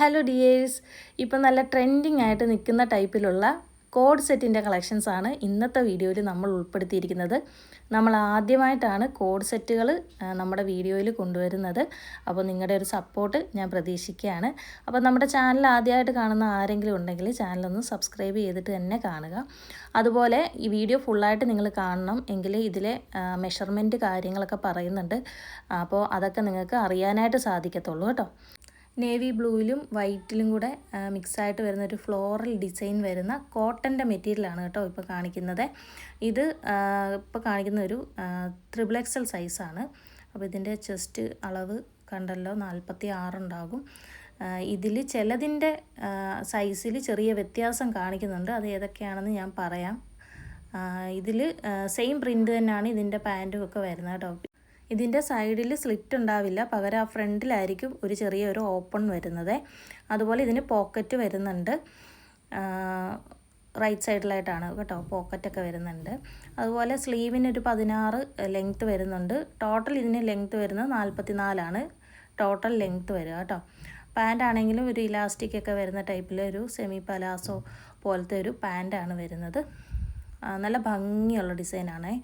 Hello dears ഇപ്പം നല്ല trending ആയിട്ട് നിൽക്കുന്ന ടൈപ്പിലുള്ള കോഡ് സെറ്റിന്റെ ആണ് ഇന്നത്തെ വീഡിയോയിൽ നമ്മൾ ഉൾപ്പെടുത്തിയിരിക്കുന്നത്. നമ്മൾ ആദ്യമായിട്ടാണ് കോഡ് സെറ്റുകൾ നമ്മുടെ വീഡിയോയിൽ കൊണ്ടുവരുന്നത്. അപ്പോൾ നിങ്ങളുടെ ഒരു സപ്പോർട്ട് ഞാൻ പ്രതീക്ഷിക്കുകയാണ്. അപ്പോൾ നമ്മുടെ ചാനൽ ആദ്യമായിട്ട് കാണുന്ന ആരെങ്കിലും ഉണ്ടെങ്കിൽ ചാനലൊന്ന് സബ്സ്ക്രൈബ് ചെയ്തിട്ട് തന്നെ കാണുക. അതുപോലെ ഈ വീഡിയോ ഫുള്ളായിട്ട് നിങ്ങൾ കാണണം എങ്കിൽ ഇതിലെ മെഷർമെന്റ് കാര്യങ്ങളൊക്കെ പറയുന്നുണ്ട്. അപ്പോൾ അതൊക്കെ നിങ്ങൾക്ക് അറിയാനായിട്ട് സാധിക്കത്തുള്ളൂ കേട്ടോ. നേവി ബ്ലൂയിലും വൈറ്റിലും കൂടെ മിക്സായിട്ട് വരുന്ന ഒരു ഫ്ലോറൽ ഡിസൈൻ വരുന്ന കോട്ടന്റെ മെറ്റീരിയലാണ് കേട്ടോ ഇപ്പോൾ കാണിക്കുന്നത്. ഇത് ഇപ്പോൾ കാണിക്കുന്ന ഒരു ത്രിബിൾ എക്സൽ സൈസാണ് അപ്പോൾ ഇതിന്റെ ചെസ്റ്റ് അളവ് കണ്ടല്ലോ നാൽപ്പത്തി ആറുണ്ടാകും ഇതിൽ ചിലതിന്റെ സൈസിൽ ചെറിയ വ്യത്യാസം കാണിക്കുന്നുണ്ട്. അത് ഏതൊക്കെയാണെന്ന് ഞാൻ പറയാം. ഇതിൽ സെയിം പ്രിന്റ് തന്നെയാണ് ഇതിന്റെ പാന്റും ഒക്കെ വരുന്നത് കേട്ടോ. ഇതിന്റെ സൈഡിൽ സ്ലിറ്റ് ഉണ്ടാവില്ല. പകരം ആ ഫ്രണ്ടിലായിരിക്കും ഒരു ചെറിയൊരു ഓപ്പൺ വരുന്നത്. അതുപോലെ ഇതിന് പോക്കറ്റ് വരുന്നുണ്ട്. റൈറ്റ് സൈഡിലായിട്ടാണ് കേട്ടോ പോക്കറ്റൊക്കെ വരുന്നുണ്ട്. അതുപോലെ സ്ലീവിന് ഒരു പതിനാറ് ലെങ്ത്ത് വരുന്നുണ്ട്. ടോട്ടൽ ഇതിന് ലെങ്ത്ത് വരുന്നത് നാൽപ്പത്തി നാലാണ് ടോട്ടൽ ലെങ്ത്ത് വരിക കേട്ടോ. പാന്റ് ആണെങ്കിലും ഒരു ഇലാസ്റ്റിക് ഒക്കെ വരുന്ന ടൈപ്പിൽ ഒരു സെമി പലാസോ പോലത്തെ ഒരു പാന്റാണ് വരുന്നത്. നല്ല ഭംഗിയുള്ള ഡിസൈനാണേ.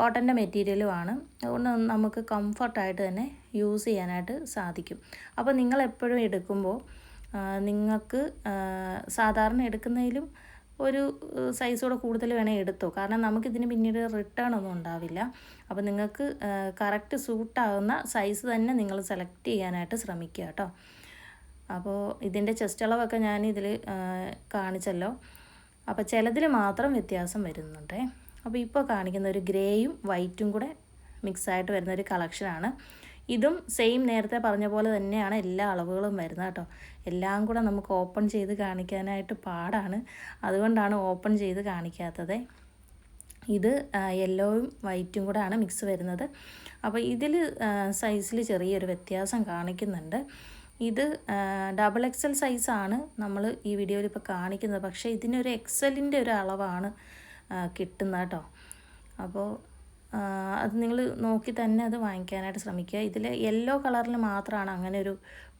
കോട്ടന്റെ മെറ്റീരിയലുമാണ്. അതുകൊണ്ട് നമുക്ക് കംഫർട്ടായിട്ട് തന്നെ യൂസ് ചെയ്യാനായിട്ട് സാധിക്കും. അപ്പോൾ നിങ്ങൾ എപ്പോഴും എടുക്കുമ്പോൾ നിങ്ങൾക്ക് സാധാരണ എടുക്കുന്നതിലും ഒരു സൈസ് കൂടെ കൂടുതൽ വേണേൽ എടുത്തോ. കാരണം നമുക്കിതിന് പിന്നീട് റിട്ടേൺ ഒന്നും ഉണ്ടാവില്ല. അപ്പോൾ നിങ്ങൾക്ക് കറക്റ്റ് സൂട്ടാകുന്ന സൈസ് തന്നെ നിങ്ങൾ സെലക്ട് ചെയ്യാനായിട്ട് ശ്രമിക്കുക കേട്ടോ. അപ്പോൾ ഇതിന്റെ ചെസ്റ്റ് അളവൊക്കെ ഞാൻ ഇതിൽ കാണിച്ചല്ലോ. അപ്പോൾ ചിലതിൽ മാത്രം വ്യത്യാസം വരുന്നുണ്ടേ. അപ്പോൾ ഇപ്പോൾ കാണിക്കുന്ന ഒരു ഗ്രേയും വൈറ്റും കൂടെ മിക്സായിട്ട് വരുന്ന ഒരു കളക്ഷനാണ്. ഇതും സെയിം നേരത്തെ പറഞ്ഞ പോലെ തന്നെയാണ് എല്ലാ അളവുകളും വരുന്നത് കേട്ടോ. എല്ലാം കൂടെ നമുക്ക് ഓപ്പൺ ചെയ്ത് കാണിക്കാനായിട്ട് പാടാണ്. അതുകൊണ്ടാണ് ഓപ്പൺ ചെയ്ത് കാണിക്കാത്തത്. ഇത് യെല്ലോയും വൈറ്റും കൂടെ ആണ് മിക്സ് വരുന്നത്. അപ്പോൾ ഇതിൽ സൈസിൽ ചെറിയൊരു വ്യത്യാസം കാണിക്കുന്നുണ്ട്. ഇത് ഡബിൾ എക്സൽ സൈസാണ് നമ്മൾ ഈ വീഡിയോയിൽ ഇപ്പോൾ കാണിക്കുന്നത്. പക്ഷേ ഇതിനൊരു എക്സലിന്റെ ഒരു അളവാണ് കിട്ടുന്നത് കേട്ടോ. അപ്പോൾ അത് നിങ്ങൾ നോക്കി തന്നെ അത് വാങ്ങിക്കാനായിട്ട് ശ്രമിക്കുക. ഇതിൽ യെല്ലോ കളറിൽ മാത്രമാണ് അങ്ങനെ ഒരു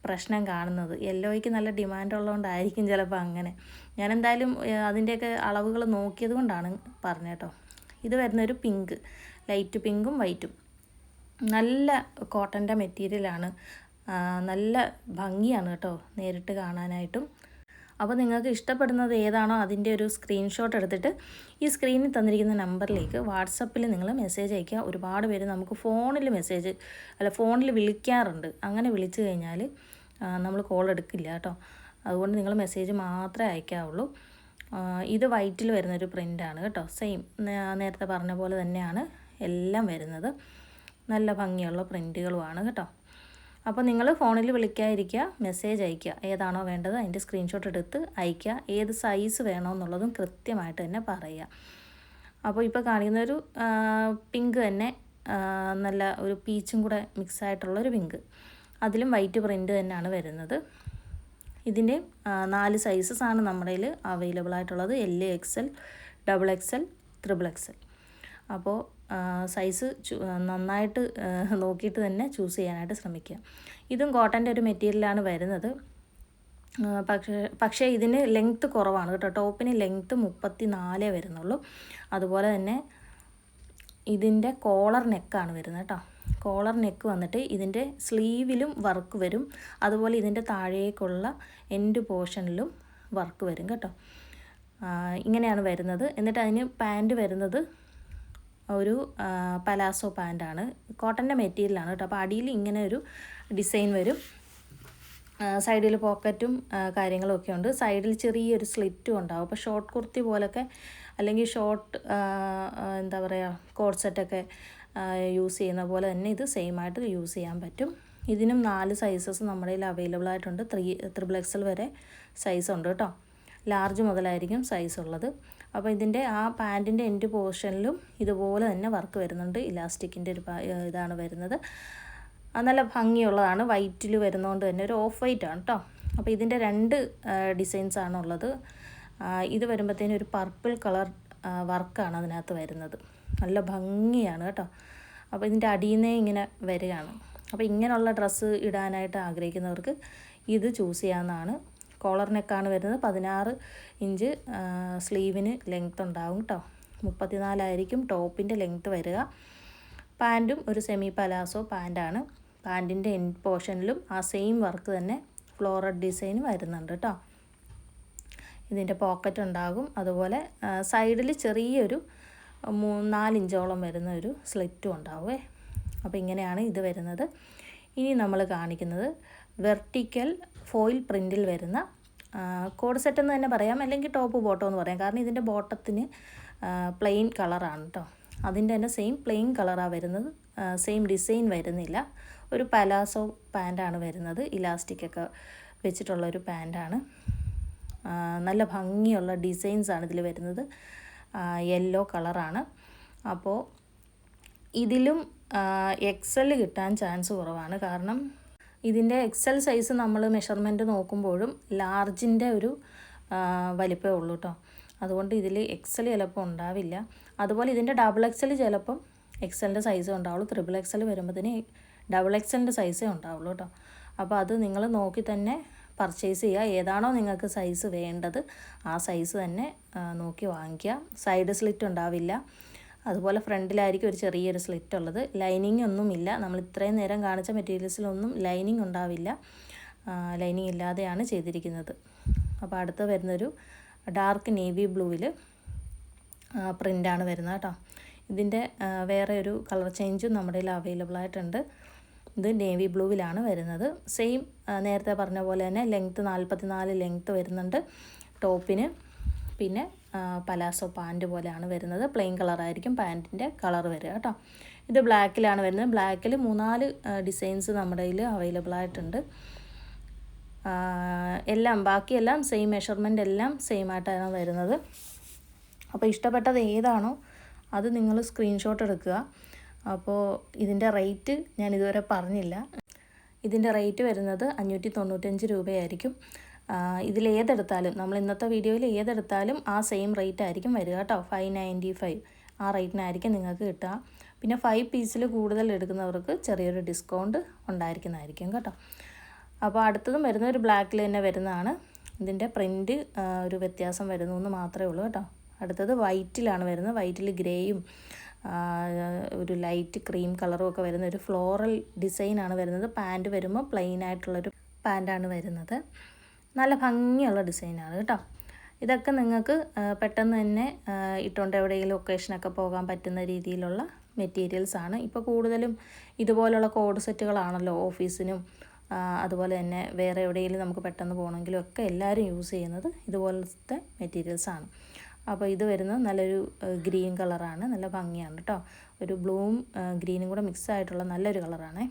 പ്രശ്നം കാണുന്നത്. യെല്ലോയ്ക്ക് നല്ല ഡിമാൻഡ് ഉള്ളതുകൊണ്ടായിരിക്കും ചിലപ്പോൾ അങ്ങനെ. ഞാൻ എന്തായാലും അതിന്റെയൊക്കെ അളവുകൾ നോക്കിയത് കൊണ്ടാണ് പറഞ്ഞത് കേട്ടോ. ഇത് വരുന്നൊരു പിങ്ക്. ലൈറ്റ് പിങ്കും വൈറ്റും. നല്ല കോട്ടന്റെ മെറ്റീരിയലാണ്. നല്ല ഭംഗിയാണ് കേട്ടോ നേരിട്ട് കാണാനായിട്ടും. അപ്പോൾ നിങ്ങൾക്ക് ഇഷ്ടപ്പെടുന്നത് ഏതാണോ അതിന്റെ ഒരു സ്ക്രീൻഷോട്ട് എടുത്തിട്ട് ഈ സ്ക്രീനിൽ തന്നിരിക്കുന്ന നമ്പറിലേക്ക് വാട്സപ്പിൽ നിങ്ങൾ മെസ്സേജ് അയയ്ക്കുക. ഒരുപാട് പേര് നമുക്ക് ഫോണിൽ മെസ്സേജ് അല്ല ഫോണിൽ വിളിക്കാറുണ്ട്. അങ്ങനെ വിളിച്ചു കഴിഞ്ഞാൽ നമ്മൾ കോൾ എടുക്കില്ല കേട്ടോ. അതുകൊണ്ട് നിങ്ങൾ മെസ്സേജ് മാത്രമേ അയക്കാവുള്ളൂ ഇത് വൈറ്റിൽ വരുന്നൊരു പ്രിന്റാണ് കേട്ടോ. സെയിം നേരത്തെ പറഞ്ഞ പോലെ തന്നെയാണ് എല്ലാം വരുന്നത്. നല്ല ഭംഗിയുള്ള പ്രിന്റുകളുമാണ് കേട്ടോ. അപ്പോൾ നിങ്ങൾ ഫോണിൽ വിളിക്കാതിരിക്കുക മെസ്സേജ് അയയ്ക്കുക ഏതാണോ വേണ്ടത് അതിന്റെ സ്ക്രീൻഷോട്ട് എടുത്ത് അയയ്ക്കുക ഏത് സൈസ് വേണമെന്നുള്ളതും കൃത്യമായിട്ട് തന്നെ പറയുക. അപ്പോൾ ഇപ്പോൾ കാണിക്കുന്നൊരു പിങ്ക് തന്നെ നല്ല ഒരു പീച്ചും കൂടെ മിക്സ് ആയിട്ടുള്ളൊരു പിങ്ക് അതിലും വൈറ്റ് പ്രിന്റ് തന്നെയാണ് വരുന്നത്. ഇതിന്റെ നാല് സൈസസ് ആണ് നമ്മുടെ അവൈലബിൾ ആയിട്ടുള്ളത്. L X L double X L triple X L അപ്പോൾ സൈസ് നന്നായിട്ട് നോക്കിയിട്ട് തന്നെ ചൂസ് ചെയ്യാനായിട്ട് ശ്രമിക്കുക. ഇതും കോട്ടന്റെ ഒരു മെറ്റീരിയലാണ് വരുന്നത്. പക്ഷേ പക്ഷേ ഇതിന് ലെങ്ത്ത് കുറവാണ് കേട്ടോ. ടോപ്പിന് ലെങ്ത്ത് മുപ്പത്തി നാലേ വരുന്നുള്ളൂ. അതുപോലെ തന്നെ ഇതിന്റെ കോളർ നെക്കാണ് വരുന്നത് കേട്ടോ. കോളർ നെക്ക് വന്നിട്ട് ഇതിന്റെ സ്ലീവിലും വർക്ക് വരും. അതുപോലെ ഇതിന്റെ താഴേക്കുള്ള എൻഡ് പോർഷനിലും വർക്ക് വരും കേട്ടോ. ഇങ്ങനെയാണ് വരുന്നത്. എന്നിട്ട് അതിന് പാന്റ് വരുന്നത് ഒരു പലാസോ പാന്റാണ് കോട്ടന്റെ മെറ്റീരിയലാണ് കേട്ടോ. അപ്പോൾ അടിയിൽ ഇങ്ങനെ ഒരു ഡിസൈൻ വരും. സൈഡിൽ പോക്കറ്റും കാര്യങ്ങളും ഒക്കെ ഉണ്ട്. സൈഡിൽ ചെറിയൊരു സ്ലിറ്റും ഉണ്ടാവും. അപ്പോൾ ഷോർട്ട് കുർത്തി പോലൊക്കെ അല്ലെങ്കിൽ ഷോർട്ട് എന്താ പറയുക കോഡ്സെറ്റൊക്കെ യൂസ് ചെയ്യുന്ന പോലെ തന്നെ ഇത് സെയിം ആയിട്ട് യൂസ് ചെയ്യാൻ പറ്റും. ഇതിനും നാല് സൈസസ് നമ്മുടെ കയ്യിൽ അവൈലബിൾ ആയിട്ടുണ്ട്. ത്രീ ത്രിബിൾ എക്സൽ വരെ സൈസ് ഉണ്ട് കേട്ടോ. ലാർജ് മുതലായിരിക്കും സൈസ് ഉള്ളത്. അപ്പോൾ ഇതിന്റെ ആ പാന്റിന്റെ എൻഡ് പോർഷനിലും ഇതുപോലെ തന്നെ വർക്ക് വരുന്നുണ്ട്. ഇലാസ്റ്റിക്കിന്റെ ഒരു ഇതാണ് വരുന്നത്. അത് നല്ല ഭംഗിയുള്ളതാണ്. വൈറ്റിൽ വരുന്നതുകൊണ്ട് തന്നെ ഒരു ഓഫ് വൈറ്റ് ആണ് കേട്ടോ അപ്പോൾ ഇതിന്റെ രണ്ട് ഡിസൈൻസ് ആണ് ഉള്ളത്. ഇത് വരുമ്പോഴത്തേനും ഒരു പർപ്പിൾ കളർ വർക്കാണ് അതിനകത്ത് വരുന്നത്. നല്ല ഭംഗിയാണ് കേട്ടോ. അപ്പോൾ ഇതിന്റെ അടിയിൽ ഇങ്ങനെ വരികയാണ്. അപ്പോൾ ഇങ്ങനെയുള്ള ഡ്രസ്സ് ഇടാനായിട്ട് ആഗ്രഹിക്കുന്നവർക്ക് ഇത് ചൂസ് ചെയ്യാവുന്നതാണ്. കോളർ നെക്കാണ് വരുന്നത്. പതിനാറ് ഇഞ്ച് സ്ലീവിന് ലെങ്ത് ഉണ്ടാവും കേട്ടോ മുപ്പത്തിനാലായിരിക്കും ടോപ്പിന്റെ ലെങ്ത് വരിക. പാന്റും ഒരു സെമി പലാസോ പാന്റാണ് പാന്റിന്റെ എൻഡ് പോർഷനിലും ആ സെയിം വർക്ക് തന്നെ ഫ്ലോറൽ ഡിസൈൻ വരുന്നുണ്ട് കേട്ടോ ഇതിന്റെ പോക്കറ്റ് ഉണ്ടാകും. അതുപോലെ സൈഡിൽ ചെറിയൊരു നാലിഞ്ചോളം വരുന്ന ഒരു സ്ലിറ്റും ഉണ്ടാവുമേ അപ്പോൾ ഇങ്ങനെയാണ് ഇത് വരുന്നത്. ഇനി നമ്മൾ കാണിക്കുന്നത്. വെർട്ടിക്കൽ ഫോയിൽ പ്രിന്റിൽ വരുന്ന കോഡ് സെറ്റ് എന്ന് തന്നെ പറയാം അല്ലെങ്കിൽ ടോപ്പ് ബോട്ടം എന്ന് പറയാം. കാരണം ഇതിന്റെ ബോട്ടത്തിന് പ്ലെയിൻ കളറാണ് കേട്ടോ അതിന്റെ തന്നെ സെയിം പ്ലെയിൻ കളറാണ് വരുന്നത്. സെയിം ഡിസൈൻ വരുന്നില്ല. ഒരു പലാസോ പാന്റാണ് വരുന്നത്. ഇലാസ്റ്റിക്കൊക്കെ വെച്ചിട്ടുള്ളൊരു പാന്റാണ് നല്ല ഭംഗിയുള്ള ഡിസൈൻസാണ് ഇതിൽ വരുന്നത്. യെല്ലോ കളറാണ്. അപ്പോൾ ഇതിലും എക്സൽ കിട്ടാൻ ചാൻസ് കുറവാണ്. കാരണം ഇതിന്റെ എക്സൽ സൈസ് നമ്മൾ മെഷർമെന്റ് നോക്കുമ്പോഴും ലാർജിന്റെ ഒരു വലിപ്പമേ ഉള്ളൂ കേട്ടോ അതുകൊണ്ട് ഇതിൽ എക്സൽ ചിലപ്പോൾ ഉണ്ടാവില്ല. അതുപോലെ ഇതിന്റെ ഡബിൾ എക്സൽ ചിലപ്പം എക്സലിന്റെ സൈസേ ഉണ്ടാവുള്ളൂ. ത്രിബിൾ എക്സൽ വരുമ്പോഴത്തേന് ഡബിൾ എക്സലിന്റെ സൈസേ ഉണ്ടാവുള്ളൂ കേട്ടോ അപ്പോൾ അത് നിങ്ങൾ നോക്കി തന്നെ പർച്ചേസ് ചെയ്യുക. ഏതാണോ നിങ്ങൾക്ക് സൈസ് വേണ്ടത് ആ സൈസ് തന്നെ നോക്കി വാങ്ങിക്കുക. സൈഡ് സ്ലിറ്റ് ഉണ്ടാവില്ല. അതുപോലെ ഫ്രണ്ടിലായിരിക്കും ഒരു ചെറിയൊരു സ്ലിറ്റ് ഉള്ളത്. ലൈനിങ് ഒന്നുമില്ല. നമ്മൾ ഇത്രയും നേരം കാണിച്ച മെറ്റീരിയൽസിലൊന്നും ലൈനിങ് ഉണ്ടാവില്ല. ലൈനിങ് ഇല്ലാതെയാണ് ചെയ്തിരിക്കുന്നത്. അപ്പോൾ അടുത്ത് വരുന്നൊരു ഡാർക്ക് നേവി ബ്ലൂവിൽ പ്രിന്റാണ് വരുന്നത് കേട്ടോ. ഇതിന്റെ വേറെ ഒരു കളർ ചേഞ്ചും നമ്മുടെ കയ്യിൽ അവൈലബിൾ ആയിട്ടുണ്ട്. ഇത് നേവി ബ്ലൂവിലാണ് വരുന്നത്. സെയിം നേരത്തെ പറഞ്ഞ പോലെ തന്നെ ലെങ്ത്ത് നാൽപ്പത്തി നാല് ലെങ്ത്ത് വരുന്നുണ്ട് ടോപ്പിന് പിന്നെ പലാസോ പാന്റ് പോലെയാണ് വരുന്നത്. പ്ലെയിൻ കളറായിരിക്കും പാന്റിന്റെ കളർ വരിക കേട്ടോ. ഇത് ബ്ലാക്കിലാണ് വരുന്നത്. ബ്ലാക്കിൽ മൂന്നാൽ ഡിസൈൻസ് നമ്മുടെ കയ്യിൽ അവൈലബിൾ ആയിട്ടുണ്ട്. എല്ലാം ബാക്കിയെല്ലാം സെയിം മെഷർമെന്റ് എല്ലാം സെയിം ആയിട്ടാണ് വരുന്നത്. അപ്പോൾ ഇഷ്ടപ്പെട്ടത് ഏതാണോ അത് നിങ്ങൾ സ്ക്രീൻഷോട്ട് എടുക്കുക. അപ്പോൾ ഇതിന്റെ റേറ്റ് ഞാൻ ഇതുവരെ പറഞ്ഞില്ല. ഇതിന്റെ റേറ്റ് വരുന്നത് അഞ്ഞൂറ്റി തൊണ്ണൂറ്റഞ്ച് രൂപയായിരിക്കും. ഇതിൽ ഏതെടുത്താലും നമ്മൾ ഇന്നത്തെ വീഡിയോയിൽ ഏതെടുത്താലും ആ സെയിം റേറ്റ് ആയിരിക്കും വരിക കേട്ടോ. ഫൈവ് നയന്റി ഫൈവ് ആ റേറ്റിനായിരിക്കും നിങ്ങൾക്ക് കിട്ടുക. പിന്നെ ഫൈവ് പീസിൽ കൂടുതൽ എടുക്കുന്നവർക്ക് ചെറിയൊരു ഡിസ്കൗണ്ട് ഉണ്ടായിരിക്കുന്നതായിരിക്കും കേട്ടോ. അപ്പോൾ അടുത്തതും വരുന്ന ഒരു ബ്ലാക്കിൽ തന്നെ വരുന്നതാണ്. ഇതിന്റെ പ്രിന്റ് ഒരു വ്യത്യാസം വരുന്നു എന്ന് മാത്രമേ ഉള്ളൂ കേട്ടോ. അടുത്തത് വൈറ്റിലാണ് വരുന്നത്. വൈറ്റിൽ ഗ്രേയും ഒരു ലൈറ്റ് ക്രീം കളറും ഒക്കെ വരുന്ന ഒരു ഫ്ലോറൽ ഡിസൈനാണ് വരുന്നത്. പാന്റ് വരുമ്പോൾ പ്ലെയിൻ ആയിട്ടുള്ളൊരു പാന്റാണ് വരുന്നത്. നല്ല ഭംഗിയുള്ള ഡിസൈനാണ് കേട്ടോ. ഇതൊക്കെ നിങ്ങൾക്ക് പെട്ടെന്ന് തന്നെ ഇട്ടുകൊണ്ട് എവിടെയെങ്കിലും ഒക്കേഷനൊക്കെ പോകാൻ പറ്റുന്ന രീതിയിലുള്ള മെറ്റീരിയൽസ് ആണ്. ഇപ്പോൾ കൂടുതലും ഇതുപോലുള്ള കോഡ് സെറ്റുകളാണല്ലോ ഓഫീസിനും അതുപോലെ തന്നെ വേറെ എവിടെയെങ്കിലും നമുക്ക് പെട്ടെന്ന് പോകണമെങ്കിലും ഒക്കെ എല്ലാവരും യൂസ് ചെയ്യുന്നത് ഇതുപോലത്തെ മെറ്റീരിയൽസാണ് അപ്പോൾ ഇത് വരുന്നത് നല്ലൊരു ഗ്രീൻ കളറാണ് നല്ല ഭംഗിയാണ് കേട്ടോ. ഒരു ബ്ലൂവും ഗ്രീനും കൂടെ മിക്സ് ആയിട്ടുള്ള നല്ലൊരു കളറാണ്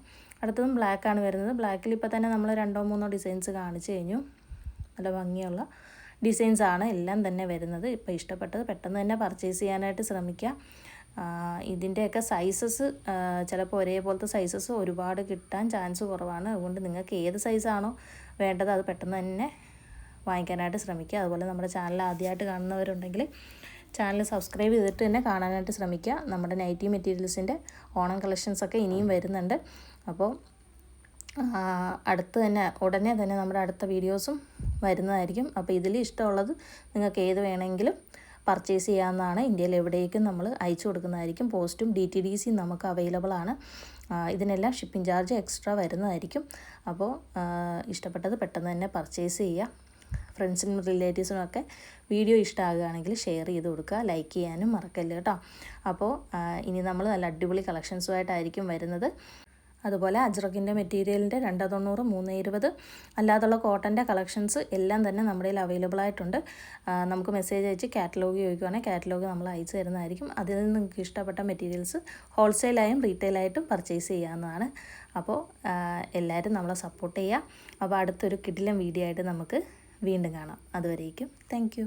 അടുത്തതും ബ്ലാക്കാണ് വരുന്നത്. ബ്ലാക്കിൽ ഇപ്പോൾ തന്നെ നമ്മൾ രണ്ടോ മൂന്നോ ഡിസൈൻസ് കാണിച്ചു കഴിഞ്ഞു. നല്ല ഭംഗിയുള്ള ഡിസൈൻസ് ആണ് എല്ലാം തന്നെ വരുന്നത്. ഇപ്പോൾ ഇഷ്ടപ്പെട്ടത് പെട്ടെന്ന് തന്നെ പർച്ചേസ് ചെയ്യാനായിട്ട് ശ്രമിക്കുക ഇതിന്റെയൊക്കെ സൈസസ് ചിലപ്പോൾ ഒരേപോലത്തെ സൈസസ് ഒരുപാട് കിട്ടാൻ ചാൻസ് കുറവാണ്. അതുകൊണ്ട് നിങ്ങൾക്ക് ഏത് സൈസാണോ വേണ്ടത് അത് പെട്ടെന്ന് തന്നെ വാങ്ങിക്കാനായിട്ട് ശ്രമിക്കുക അതുപോലെ നമ്മുടെ ചാനൽ ആദ്യമായിട്ട് കാണുന്നവരുണ്ടെങ്കിൽ ചാനൽ സബ്സ്ക്രൈബ് ചെയ്തിട്ട് തന്നെ കാണാനായിട്ട് ശ്രമിക്കുക നമ്മുടെ നൈറ്റി മെറ്റീരിയൽസിന്റെ ഓണം കളക്ഷൻസൊക്കെ ഇനിയും വരുന്നുണ്ട്. അപ്പോൾ അടുത്ത് തന്നെ ഉടനെ തന്നെ നമ്മുടെ അടുത്ത വീഡിയോസും വരുന്നതായിരിക്കും. അപ്പോൾ ഇതിൽ ഇഷ്ടമുള്ളത് നിങ്ങൾക്ക് ഏത് വേണമെങ്കിലും പർച്ചേസ് ചെയ്യാവുന്നതാണ്. ഇന്ത്യയിൽ എവിടേക്കും നമ്മൾ അയച്ചു കൊടുക്കുന്നതായിരിക്കും. പോസ്റ്റും ഡി ടി ഡി സിയും നമുക്ക് അവൈലബിൾ ആണ്. ഇതിനെല്ലാം ഷിപ്പിംഗ് ചാർജ് എക്സ്ട്രാ വരുന്നതായിരിക്കും. അപ്പോൾ ഇഷ്ടപ്പെട്ടത് പെട്ടെന്ന് തന്നെ പർച്ചേസ് ചെയ്യുക. ഫ്രണ്ട്സിനും റിലേറ്റീവ്സിനും ഒക്കെ വീഡിയോ ഇഷ്ടമാകുകയാണെങ്കിൽ ഷെയർ ചെയ്ത് കൊടുക്കുക. ലൈക്ക് ചെയ്യാനും മറക്കല്ല കേട്ടോ. അപ്പോൾ ഇനി നമ്മൾ നല്ല അടിപൊളി കളക്ഷൻസുമായിട്ടായിരിക്കും വരുന്നത്. അതുപോലെ അജ്രക്കിന്റെ മെറ്റീരിയലിന്റെ രണ്ട് തൊണ്ണൂറ് മൂന്ന് ഇരുപത് അല്ലാതുള്ള കോട്ടന്റെ കളക്ഷൻസ് എല്ലാം തന്നെ നമ്മുടെ കയ്യിൽ അവൈലബിൾ ആയിട്ടുണ്ട്. നമുക്ക് മെസ്സേജ് അയച്ച് കാറ്റലോഗ് ചോദിക്കുവാണെങ്കിൽ കാറ്റലോഗ് നമ്മൾ അയച്ചു തരുന്നതായിരിക്കും. അതിൽ നിന്ന് നിങ്ങൾക്ക് ഇഷ്ടപ്പെട്ട മെറ്റീരിയൽസ് ഹോൾസെയിലായും റീറ്റെയിലായിട്ടും പർച്ചേസ് ചെയ്യാവുന്നതാണ്. അപ്പോൾ എല്ലാവരും നമ്മളെ സപ്പോർട്ട് ചെയ്യുക. അപ്പോൾ അടുത്തൊരു കിടിലം വീഡിയോ ആയിട്ട് നമുക്ക് വീണ്ടും കാണാം. അതുവരേക്കും താങ്ക്